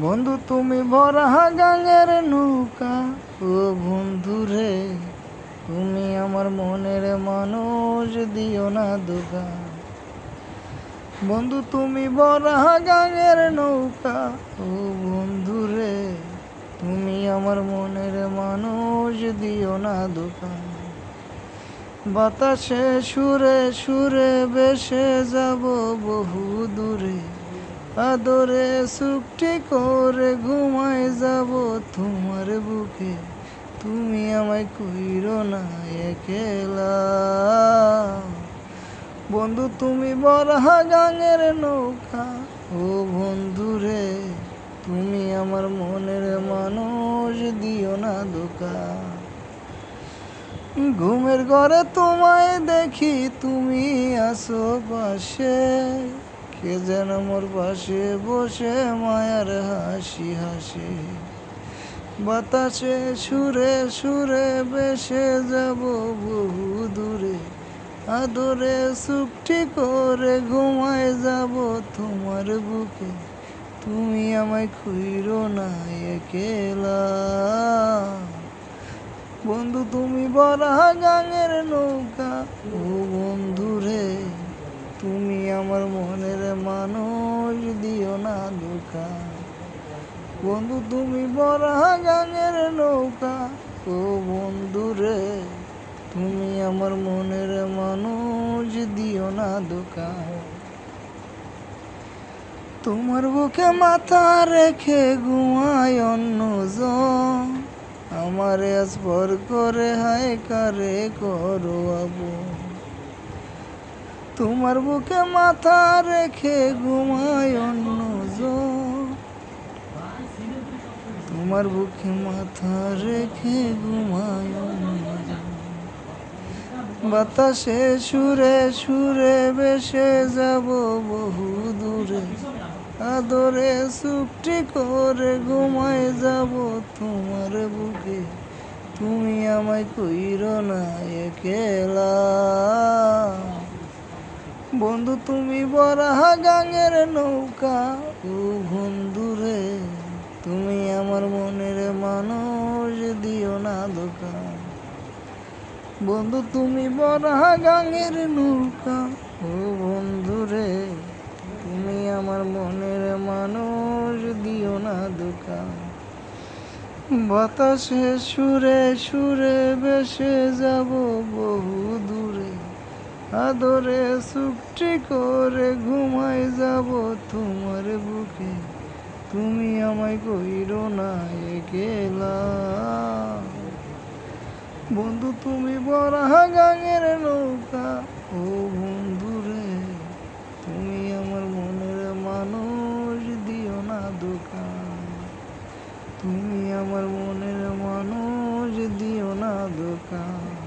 বন্ধু, তুমি ভরা গাঙের নৌকা। ও বন্ধু রে, তুমি আমার মনের মানুষ, দিও না দুগা বন্ধু, তুমি ভরা গাঙের নৌকা। ও বন্ধু রে, তুমি আমার মনের মানুষ, দিও না দুগা বাতাসে সুরে সুরে বেসে যাব বহু দূরে। আদরে সুখটি করে ঘুমাই যাব তোমার বুকে। তুমি আমায় কইরো না একেলা। বন্ধু, তুমি বরহা গাঙের নৌকা। ও বন্ধু রে, তুমি আমার মনের মানুষ, দিও না দোকা ঘুমের ঘরে তোমায় দেখি, তুমি আসো পাশে। কে যেন মোর পাশে বসে মায়ার হাসি হাসে। বাতাসে সুরে সুরে বেসে যাব বহু দূরে। আদরে সুখটি করে ঘুমায় যাব তোমার বুকে। তুমি আমায় খুইরো না একেলা। বন্ধু তুমি বরা গাঙের নৌকা। ও বন্ধু আমার মোহনের মানুষ দিও না দুঃখা। বন্ধু, তুমি বরা গাঙের নৌকা। ও বন্ধু রে, তুমি আমার মনের মানুষ দিও না দোকা তোমার বুকে মাথা রেখে ঘুমায় অন্যজন আমার স্পর করে হায়, কারে করো আবু। তোমার বুকে মাথা রেখে ঘুমায় অন্যজন তোমার বুকে মাথা রেখে ঘুমায় অন্যজন বাতাসে সুরে সুরে বেসে যাব বহু দূরে। আদরে সুখটি করে ঘুমায় যাব তোমার বুকে। তুমি আমায় কইরো না একেলা। বন্ধু, তুমি বরা গাঙের নৌকা। ও বন্ধু রে, তুমি আমার মনের মানুষ, দিও না দোকান বন্ধু, তুমি বরা গাঙের নৌকা। ও বন্ধু রে, তুমি আমার মনের মানুষ, দিও না দোকান বাতাসে সুরে সুরে বেসে যাব বহু দূরে আদরে সুখটি করে ঘুমাই যাব তোমার বুকে। তুমি আমায় কইরো না, একেলা। বন্ধু, তুমি বরা গাঙের নৌকা। ও বন্ধু রে তুমি আমার মনের মানুষ, দিও না দোকান তুমি আমার মনের মানুষ, দিও না দোকান